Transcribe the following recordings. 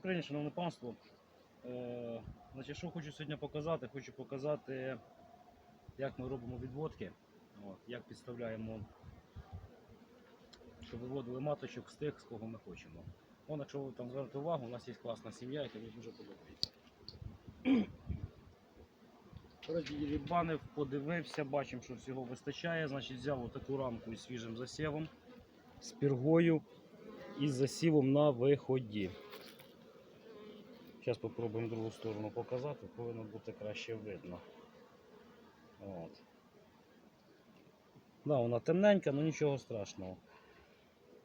Україні, шановне панство. Е, значить, що хочу сьогодні показати? Хочу показати, як ми робимо відводки, от, як підставляємо, щоб виводили маточок з тих, з кого ми хочемо. Вон, якщо ви там звернете увагу, у нас є класна сім'я, яка мені дуже подобається. Розділібанив, подивився, бачимо, що всього вистачає. Значить, взяв отаку рамку із свіжим засівом, з піргою і з засівом на виході. Зараз спробуємо другу сторону показати, повинно бути краще видно. От. Да, вона темненька, але нічого страшного.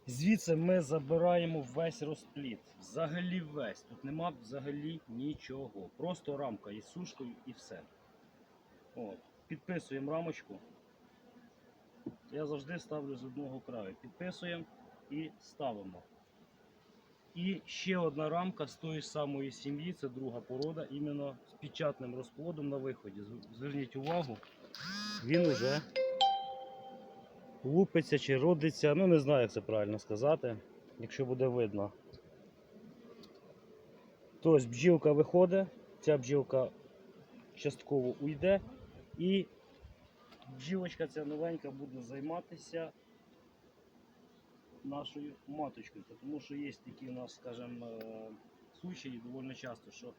Звідси ми забираємо весь розпліт. Взагалі весь. Тут нема взагалі нічого. Просто рамка із сушкою і все. От. Підписуємо рамочку. Я завжди ставлю з одного краю. Підписуємо і ставимо. І ще одна рамка з тої самої сім'ї, це друга порода, іменно з печатним розплодом на виході. Зверніть увагу, він уже лупиться чи родиться, ну не знаю, як це правильно сказати, якщо буде видно. Тобто бджілка виходить, ця бджілка частково уйде, і бджілочка ця новенька буде займатися нашою маточкою. Тому що є такі у нас, скажімо, е, случаї доволі часто, що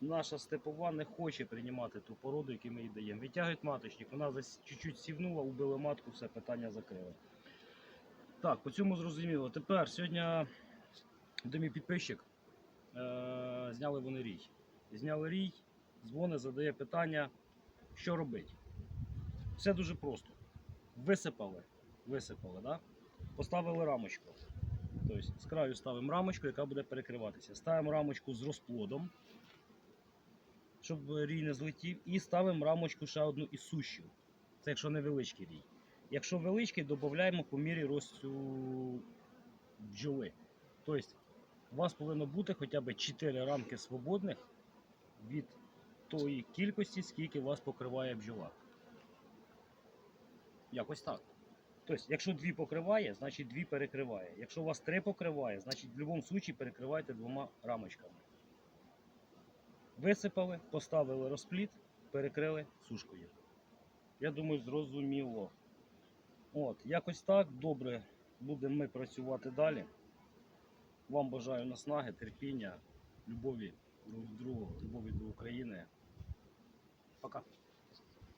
наша степова не хоче приймати ту породу, яку ми їй даємо. Витягують маточник, вона чуть-чуть сівнула, убила матку, все питання закрили. Так, по цьому зрозуміло. Тепер сьогодні де мій підписчик. Е, зняли вони рій. Зняли рій, дзвонить, задає питання, що робити. Все дуже просто. Висипали, висипали, да? Поставили рамочку. Тобто з краю ставимо рамочку, яка буде перекриватися. Ставимо рамочку з розплодом, щоб рій не злетів, і ставимо рамочку ще одну із сущів. Це якщо невеличкий рій. Якщо величкий, додаємо по мірі росту бджоли. Тобто у вас повинно бути хоча б 4 рамки свободних від тої кількості, скільки вас покриває бджола. Якось так. Тобто, якщо дві покриває, значить дві перекриває. Якщо у вас три покриває, значить в будь-якому випадку перекривайте двома рамочками. Висипали, поставили розпліт, перекрили сушкою. Я думаю, зрозуміло. От, якось так добре будемо ми працювати далі. Вам бажаю наснаги, терпіння, любові до друга, любові до України. Пока.